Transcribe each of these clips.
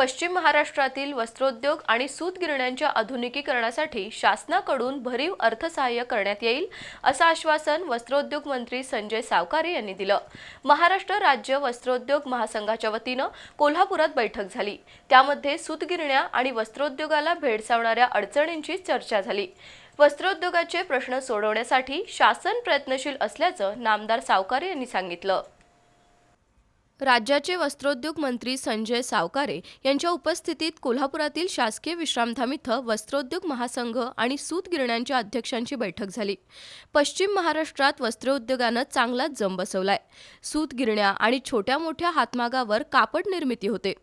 पश्चिम महाराष्ट्रातील वस्त्रोद्योग आणि सूतगिरण्यांच्या आधुनिकीकरणासाठी शासनाकडून भरीव अर्थसहाय्य करण्यात येईल असं आश्वासन वस्त्रोद्योग मंत्री संजय सावकारे यांनी दिलं. महाराष्ट्र राज्य वस्त्रोद्योग महासंघाच्या वतीनं कोल्हापुरात बैठक झाली. त्यामध्ये सूतगिरण्या आणि वस्त्रोद्योगाला भेडसावणाऱ्या अडचणींची चर्चा झाली. वस्त्रोद्योगाचे प्रश्न सोडवण्यासाठी शासन प्रयत्नशील असल्याचं नामदार सावकारे यांनी सांगितलं. राज्याचे वस्त्रोद्योग मंत्री संजय सावकारे यांच्या उपस्थितीत कोल्हापुरातील शासकीय विश्रामधाम इथं वस्त्रोद्योग महासंघ आणि सूत गिरण्यांच्या अध्यक्षांची बैठक झाली. पश्चिम महाराष्ट्रात वस्त्रोद्योगानं चांगलाच जम बसवलाय. सूत गिरण्या आणि छोट्या मोठ्या हातमागावर कापड निर्मिती होते.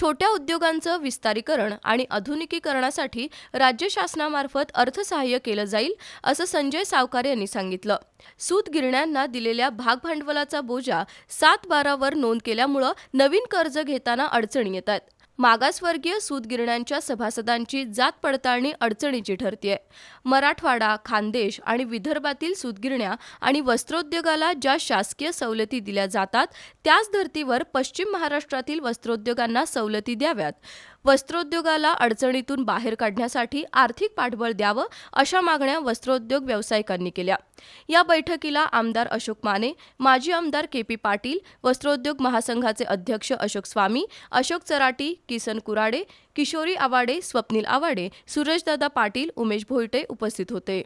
छोट्या उद्योगांचं विस्तारीकरण आणि आधुनिकीकरणासाठी राज्य शासनामार्फत अर्थसहाय्य केलं जाईल असं संजय सावकारे यांनी सांगितलं. सूत गिरण्यांना दिलेल्या भागभांडवलाचा बोजा सात बारावर नोंद केल्यामुळं नवीन कर्ज घेताना अडचणी येत मागासवर्गीय सूतगिरण्यांच्या सभासदांची जात पडताळणी अडचणीची ठरतीये. मराठवाडा खानदेश आणि विदर्भातील सूतगिरण्या आणि वस्त्रोद्योगाला ज्या शासकीय सवलती दिल्या जातात त्याच धर्तीवर पश्चिम महाराष्ट्रातील वस्त्रोद्योगांना सवलती द्याव्यात. वस्त्रोद्योगाला अडचणीतून बाहेर काढण्यासाठी आर्थिक पाठबळ द्यावं अशा मागण्या वस्त्रोद्योग व्यावसायिकांनी केल्या. या बैठकीला आमदार अशोक माने माजी आमदार के पी पाटील वस्त्रोद्योग महासंघाचे अध्यक्ष अशोक स्वामी अशोक चराटी किसन कुराडे किशोरी आवाडे स्वप्नील आवाडे सुरेशदादा पाटील उमेश भोईटे उपस्थित होते.